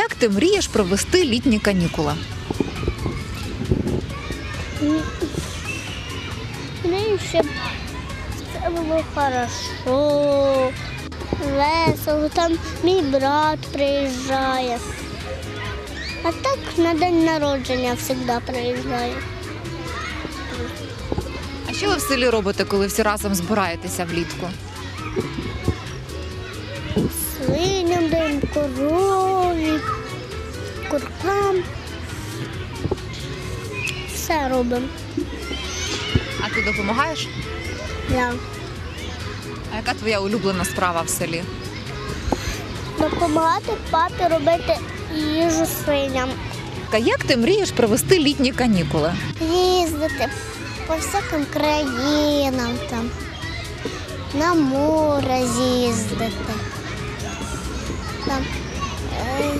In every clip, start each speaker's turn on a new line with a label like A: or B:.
A: Як ти мрієш провести літні канікули?
B: Ну, щоб це було хорошо, весело. Там мій брат приїжджає. А так на день народження завжди приїжджає.
A: А що ви в селі робите, коли всі разом збираєтеся влітку?
B: Свиням даємо корові, куркам. Все робимо.
A: А ти допомагаєш?
B: Я
A: А яка твоя улюблена справа в селі?
B: допомагати папі робити їжу свиням.
A: А як ти мрієш провести літні канікули?
B: їздити по всяким країнам там, на море з'їздити. Там, е,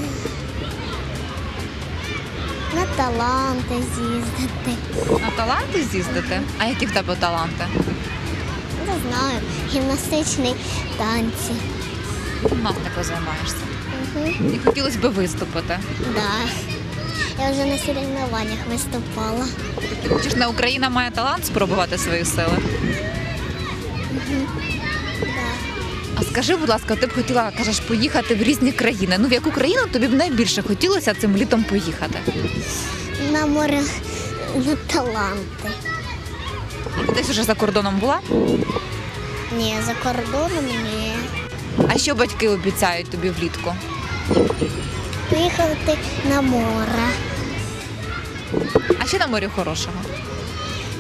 B: на таланти з'їздити.
A: На таланти з'їздити? А які в тебе таланти?
B: Не знаю, гімнастичні танці.
A: Гімнастикою займаєшся.
B: Угу.
A: І хотілося б виступити.
B: Да. Я вже на соревнованнях виступала.
A: Ти хочеш на Україна має талант спробувати свої сили?
B: Да.
A: А скажи, будь ласка, ти б хотіла, кажеш, поїхати в різні країни. Ну в яку країну тобі б найбільше хотілося цим літом поїхати?
B: На море на таланти.
A: Десь уже за кордоном була?
B: Ні, за кордоном ні.
A: А що батьки обіцяють тобі влітку?
B: Поїхати на море.
A: А що на морі хорошого?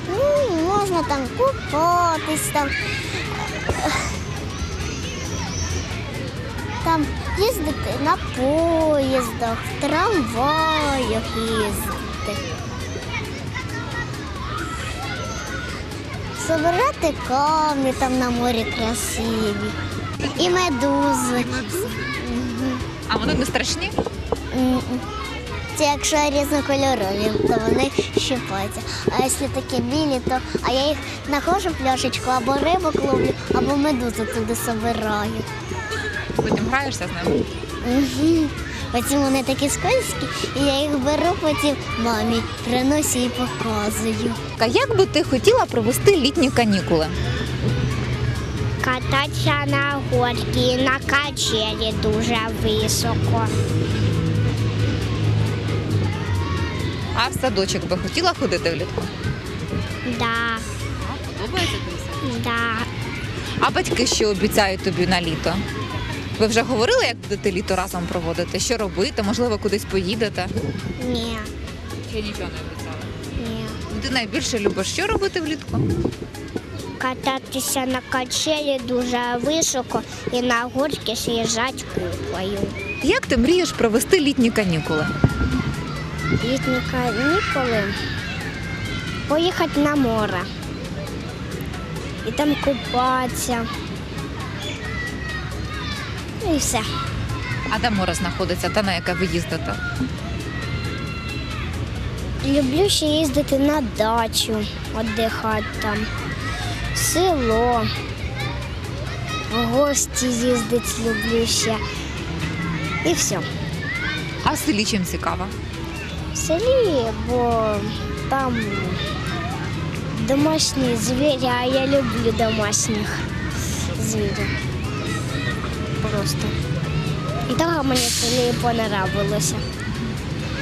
B: Ну, можна там купатись, там, там їздити на поїздах, в трамваях їздити. Собирати камні там на морі красиві. І медузи.
A: А вони не страшні?
B: Це якщо різнокольорові, то вони щипаються. А якщо такі білі, то а я їх знаходжу пляшечку або рибок ловлю, або медузу туди собираю.
A: Потім граєшся з ними.
B: Угу. Потім вони такі скользкі, і я їх беру потім мамі, приношу і показую.
A: А як би ти хотіла провести літні канікули?
B: Кататися на горці, на качелі дуже високо.
A: А в садочок би хотіла ходити влітку?
B: Да,
A: Подобається тобі?
B: да.
A: А батьки що обіцяють тобі на літо? Ви вже говорили, як будете літо разом проводити? Що робити? Можливо, кудись поїдете?
B: Ні,
A: Ще нічого не обіцяли.
B: ні.
A: Ти найбільше любиш що робити влітку?
B: Кататися на качелі дуже високо і на горки з'їжджати куклою.
A: Як ти мрієш провести літні канікули?
B: Літні канікули поїхати на море. І там купатися. І все.
A: А де море знаходиться, та на яке ви їздите?
B: Люблю ще їздити на дачу, віддихати там, в село. В гості їздити люблю ще. І все.
A: А в селі чим цікаво?
B: В селі, бо там домашні звірі, а я люблю домашніх звірів. Просто. І того мені в селі понравилося.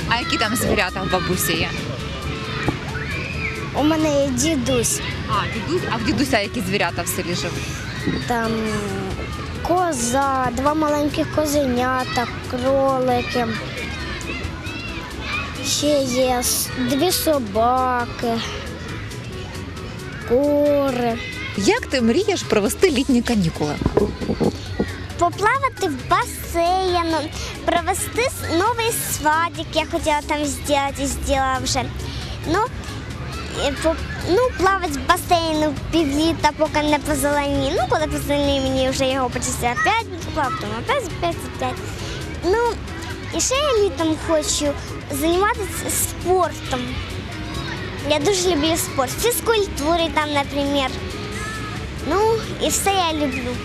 A: А які там звірята в бабусі є?
B: У мене є дідусь,
A: А, дідусь, а в дідуся які звірята в селі живуть?
B: там коза, два маленьких козенята, кролики. Ще є с- дві собаки, кури.
A: Як ти мрієш провести літні канікули?
B: Поплавати в басейн, провести новий свадик, я хотіла там зробити і зробила вже. Ну, ну, плавати в басейну півліта, поки не позелені. Ну, коли позелені, мені вже його почистили опять плавати, потім опять за 5 за 5. Ну, і ще я літом хочу займатися спортом. Я дуже люблю спорт. Фізкультури там, наприклад. Ну, і все я люблю.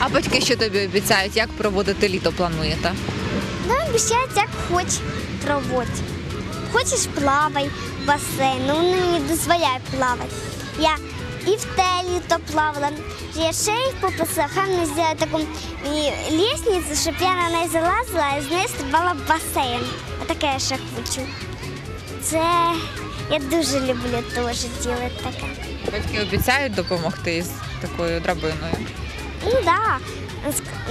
A: А батьки що тобі обіцяють? Як проводити літо плануєте?
B: Ну, обіцяють, як хоч проводь. Хочеш плавай в басейн, ну вони не дозволяють плавати. Я і в те літо плавала. Я ще їх попросила, хай мені зробити таку лісницю, щоб я на неї залазила і з неї стрибала в басейн. Отаке я ще хочу. Це я дуже люблю теж робити таке.
A: Батьки обіцяють допомогти з такою драбиною.
B: Ну так. Да.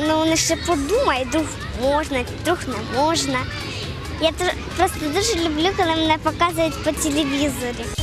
B: Ну вони ще подумають, друг можна, друг не можна. Я просто дуже люблю, коли мене показують по телевізорі.